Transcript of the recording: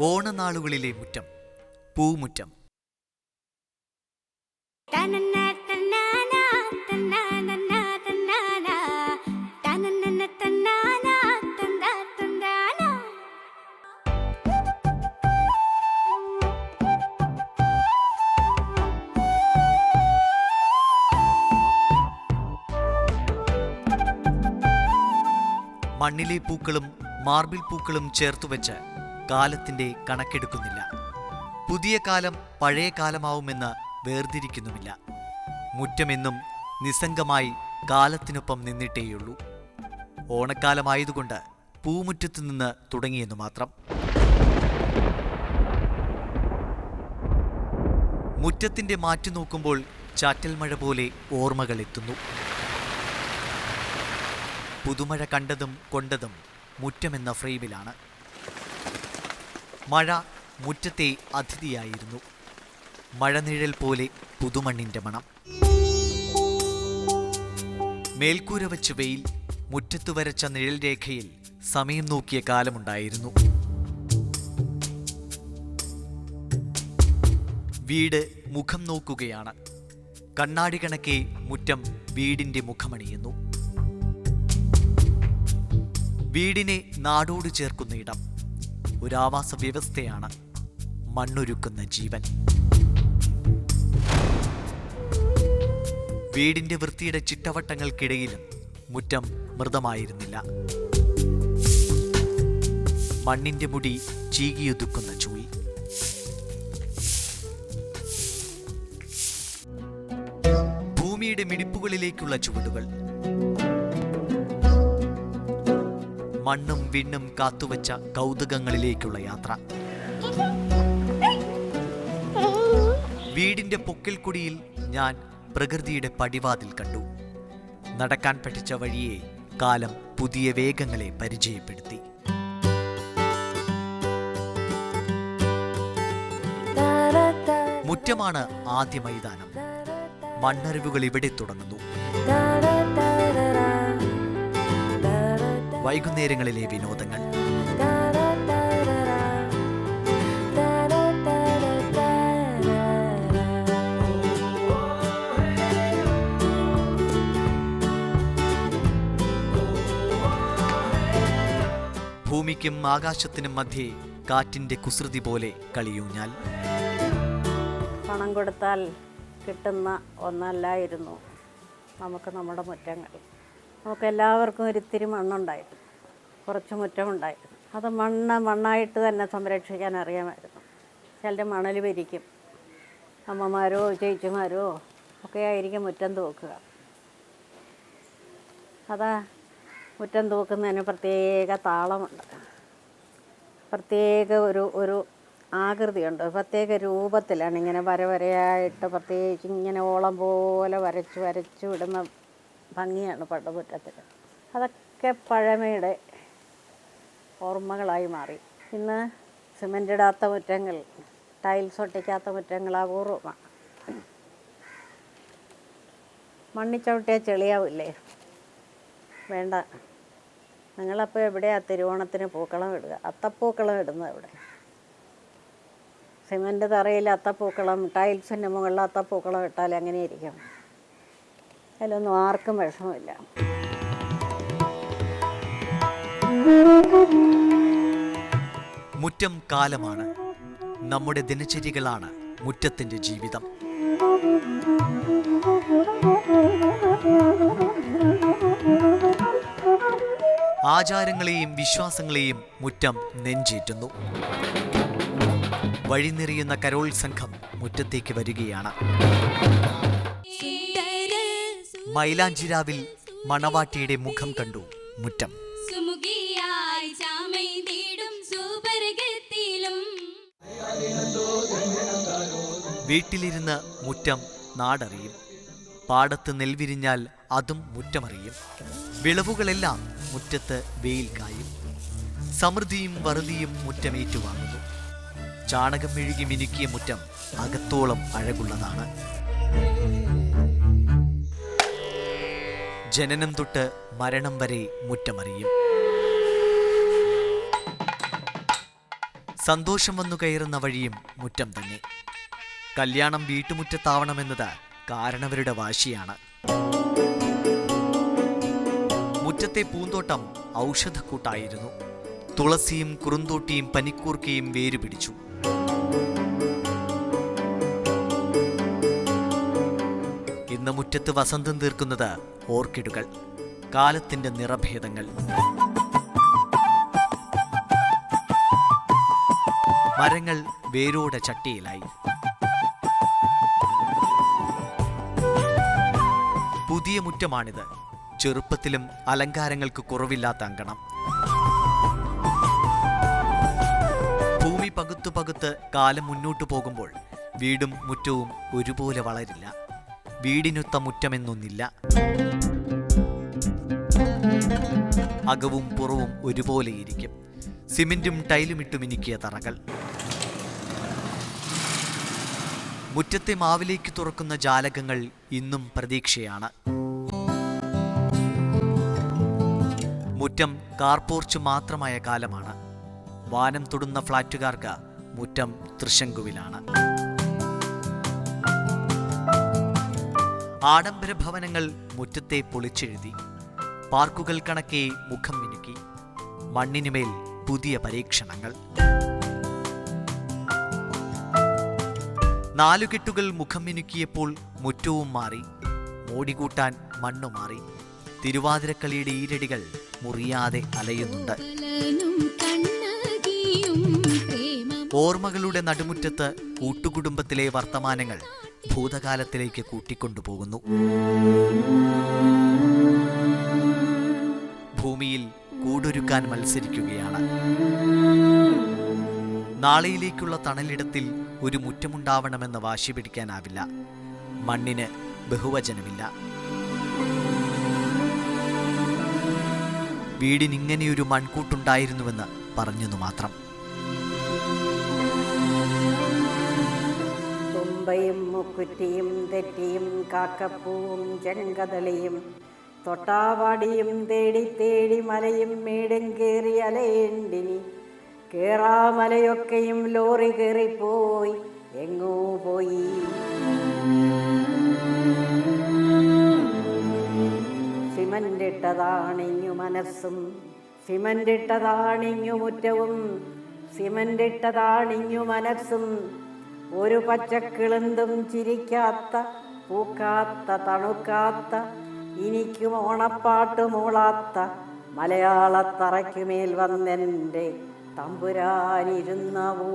ഓണനാളുകളിലെ മുറ്റം. പൂമുറ്റം. മണ്ണിലെ പൂക്കളും മാർബിൾ പൂക്കളും ചേർത്തുവെച്ച് കാലത്തിന്റെ കണക്കെടുക്കുന്നില്ല. പുതിയ കാലം പഴയ കാലമാവുമെന്ന് വേർതിരിക്കുന്നുമില്ല. മുറ്റമെന്നും നിസ്സംഗമായി കാലത്തിനൊപ്പം നിന്നിട്ടേയുള്ളൂ. ഓണക്കാലമായതുകൊണ്ട് പൂമുറ്റത്തു നിന്ന് തുടങ്ങിയെന്നു മാത്രം. മുറ്റത്തിന്റെ മാറ്റു നോക്കുമ്പോൾ ചാറ്റൽ മഴ പോലെ ഓർമ്മകൾ എത്തുന്നു പുതുമഴ കണ്ടതും കൊണ്ടതും മുറ്റമെന്ന ഫ്രെയിമിലാണ്. മഴ മുറ്റത്തെ അതിഥിയായിരുന്നു. മഴനിഴൽ പോലെ പുതുമണ്ണിന്റെ മണം. മേൽക്കൂര വച്ച് വെയിൽ മുറ്റത്തു വരച്ച നിഴൽ രേഖയിൽ സമയം നോക്കിയ കാലമുണ്ടായിരുന്നു. വീട് മുഖം നോക്കുകയാണ്. കണ്ണാടി കണക്കെ മുറ്റം വീടിന്റെ മുഖമണിയുന്നു. വീടിനെ നാടോട് ചേർക്കുന്ന ഇടം. ഒരാവാസ വ്യവസ്ഥയാണ് മണ്ണൊരുക്കുന്ന ജീവൻ. വീടിന്റെ വൃത്തിയുടെ ചിട്ടവട്ടങ്ങൾക്കിടയിലും മുറ്റം മൃതമായിരുന്നില്ല. മണ്ണിന്റെ മുടി ചീകിയൊതുക്കുന്ന ചൂയി. ഭൂമിയുടെ മിടിപ്പുകളിലേക്കുള്ള ചുവടുകൾ മണ്ണും വിണ്ണും കാത്തുവച്ച കൗതുകങ്ങളിലേക്കുള്ള യാത്ര. വീടിന്റെ പൊക്കിൽക്കുടിയിൽ ഞാൻ പ്രകൃതിയുടെ പടിവാതിൽ കണ്ടു. നടക്കാൻ പഠിച്ച വഴിയെ കാലം പുതിയ വേഗങ്ങളെ പരിചയപ്പെടുത്തി. മുറ്റമാണ് ആദ്യ മൈതാനം. മണ്ണറിവുകൾ ഇവിടെ തുടങ്ങുന്നു. വൈകുന്നേരങ്ങളിലെ വിനോദങ്ങൾ. ഭൂമിക്കും ആകാശത്തിനും മധ്യേ കാറ്റിന്റെ കുസൃതി പോലെ കളിയൂഞ്ഞാൽ. പണം കൊടുത്താൽ കിട്ടുന്ന ഒന്നല്ലായിരുന്നു. നമുക്ക് നമ്മുടെ മുറ്റങ്ങൾ. നമുക്ക് എല്ലാവർക്കും ഒരിത്തിരി മണ്ണുണ്ടായി. കുറച്ച് മുറ്റമുണ്ടായി. അത് മണ്ണ് മണ്ണായിട്ട് തന്നെ സംരക്ഷിക്കാൻ അറിയാമായിരുന്നു. ചിലർ മണൽ വിരിക്കും. അമ്മമാരോ ചേച്ചിമാരോ ഒക്കെ ആയിരിക്കും മുറ്റം തൂക്കുക. അതാ മുറ്റം തൂക്കുന്നതിന് പ്രത്യേക താളമുണ്ട്. പ്രത്യേക ഒരു ഒരു ആകൃതിയുണ്ട്. പ്രത്യേക രൂപത്തിലാണ് ഇങ്ങനെ വര വരയായിട്ട് പ്രത്യേകിച്ച് ഇങ്ങനെ ഓളം പോലെ വരച്ച് വരച്ച് വിടുന്ന ഭംഗിയാണ് പടമുറ്റത്തിൽ അതൊക്കെ പഴമയുടെ ഓർമ്മകളായി മാറി. ഇന്ന് സിമെന്റ് ഇടാത്ത മുറ്റങ്ങൾ ടൈൽസ് ഒട്ടിക്കാത്ത മുറ്റങ്ങൾ അപൂർവമാണ് മണ്ണിച്ചവിട്ടിയാൽ ചെളിയാവില്ലേ? വേണ്ട. നിങ്ങളപ്പോൾ എവിടെയാണ് തിരുവോണത്തിന് പൂക്കളം ഇടുക? അത്തപ്പൂക്കളം ഇടുന്നത് എവിടെ? സിമന്റ് തറയിൽ അത്തപ്പൂക്കളം ടൈൽസിന്റെ മുകളിൽ അത്തപ്പൂക്കളം ഇട്ടാൽ എങ്ങനെയായിരിക്കും അതിലൊന്നും ആർക്കും വിഷമമില്ല. മുറ്റം കാലമാണ്. നമ്മുടെ ദിനചര്യകളാണ് മുറ്റത്തിന്റെ ജീവിതം. ആചാരങ്ങളെയും വിശ്വാസങ്ങളെയും മുറ്റം നെഞ്ചേറ്റുന്നു. വഴിനിറിയുന്ന കരോൾ സംഘം മുറ്റത്തേക്ക് വരികയാണ്. മൈലാഞ്ചിരാവിൽ മണവാട്ടിയുടെ മുഖം കണ്ടു മുറ്റം. വീട്ടിലിരുന്ന് മുറ്റം നാടറിയും. പാടത്ത് നെൽവിരിഞ്ഞാൽ അതും മുറ്റമറിയും. വിളവുകളെല്ലാം മുറ്റത്ത് വെയിൽ കായും. സമൃദ്ധിയും വറുതിയും മുറ്റമേറ്റുവാങ്ങുന്നു. ചാണകം മെഴുകി മിനുക്കിയ മുറ്റം അകത്തോളം അഴകുള്ളതാണ്. ജനനം തൊട്ട് മരണം വരെ മുറ്റമറിയും. സന്തോഷം വന്നു കയറുന്ന വഴിയും മുറ്റം തന്നെ. കല്യാണം വീട്ടുമുറ്റത്താവണമെന്നത് കാരണവരുടെ വാശിയാണ്. മുറ്റത്തെ പൂന്തോട്ടം ഔഷധക്കൂട്ടായിരുന്നു. തുളസിയും കുറുന്തോട്ടിയും പനിക്കൂർക്കയും വേരുപിടിച്ചു. ഇന്ന് മുറ്റത്ത് വസന്തം തീർക്കുന്നത് ഓർക്കിഡുകൾ കാലത്തിന്റെ നിറഭേദങ്ങൾ. മരങ്ങൾ വേരോടെ ചട്ടിയിലായി. പുതിയ മുറ്റമാണിത്. ചെറുപ്പത്തിലും അലങ്കാരങ്ങൾക്ക് കുറവില്ലാത്ത അങ്കണം. ഭൂമി പകുത്തു പകുത്ത് കാലം മുന്നോട്ടു പോകുമ്പോൾ വീടും മുറ്റവും ഒരുപോലെ വളരില്ല. വീടിനൊത്ത മുറ്റമെന്നൊന്നില്ല അകവും പുറവും ഒരുപോലെയിരിക്കും സിമെന്റും ടൈലും ഇട്ടു മിനുക്കിയ തറകൾ. മുറ്റത്തെ മാവിലേക്ക് തുറക്കുന്ന ജാലകങ്ങൾ ഇന്നും പ്രതീക്ഷയാണ്. മുറ്റം കാർപോർച്ച് മാത്രമായ കാലമാണ്. വാനം തൊടുന്ന ഫ്ളാറ്റുകാർക്ക് മുറ്റം തൃശങ്കുവിലാണ്. ആഡംബര ഭവനങ്ങൾ മുറ്റത്തെ പൊളിച്ചെഴുതി പാർക്കുകൾ കണക്കെ മുഖം മിനുക്കി മണ്ണിനുമേൽ പുതിയ പരീക്ഷണങ്ങൾ. നാലുകെട്ടുകൾ മുഖം മിനുക്കിയപ്പോൾ മുറ്റവും മാറി മോടികൂട്ടാൻ മണ്ണു മാറി തിരുവാതിരക്കളിയുടെ ഈരടികൾ മുറിയാതെ അലയുന്നുണ്ട്. ഓർമ്മകളുടെ നടുമുറ്റത്ത് കൂട്ടുകുടുംബത്തിലെ വർത്തമാനങ്ങൾ ഭൂതകാലത്തിലേക്ക് കൂട്ടിക്കൊണ്ടുപോകുന്നു. ഭൂമിയിൽ കൂടൊരുക്കാൻ മത്സരിക്കുകയാണ്. നാളെയിലേക്കുള്ള തണലിടത്തിൽ ഒരു മുറ്റമുണ്ടാവണമെന്ന് വാശി പിടിക്കാനാവില്ല. മണ്ണിന് ബഹുവചനമില്ല. വീടിനിങ്ങനെയൊരു മൺകൂട്ടുണ്ടായിരുന്നുവെന്ന് പറഞ്ഞെന്നു മാത്രം. തുമ്പയും മുക്കുറ്റിയും തെറ്റിയും കാക്കപ്പൂവും ചെങ്കതളിയും തൊട്ടാവാടിയും തേടി തേടി മലയും മേടും കയറി അലയേണ്ടിനി. കേറാമലയൊക്കെയും ലോറി കയറിപ്പോയി. എങ്ങോ പോയി. സിമന്റിട്ടതാണിഞ്ഞു മനസ്സും. സിമന്റിട്ടതാണിഞ്ഞു മുറ്റവും. സിമന്റിട്ടതാണിഞ്ഞു മനസ്സും. ഒരു പച്ചക്കിളുന്തും ചിരിക്കാത്ത പൂക്കാത്ത തണുക്കാത്ത ഇനിക്കും ഓണപ്പാട്ട് മൂളാത്ത മലയാളത്തറയ്ക്കുമേൽ വന്നെന്റെ തമ്പുരാനിരുന്നവൂ.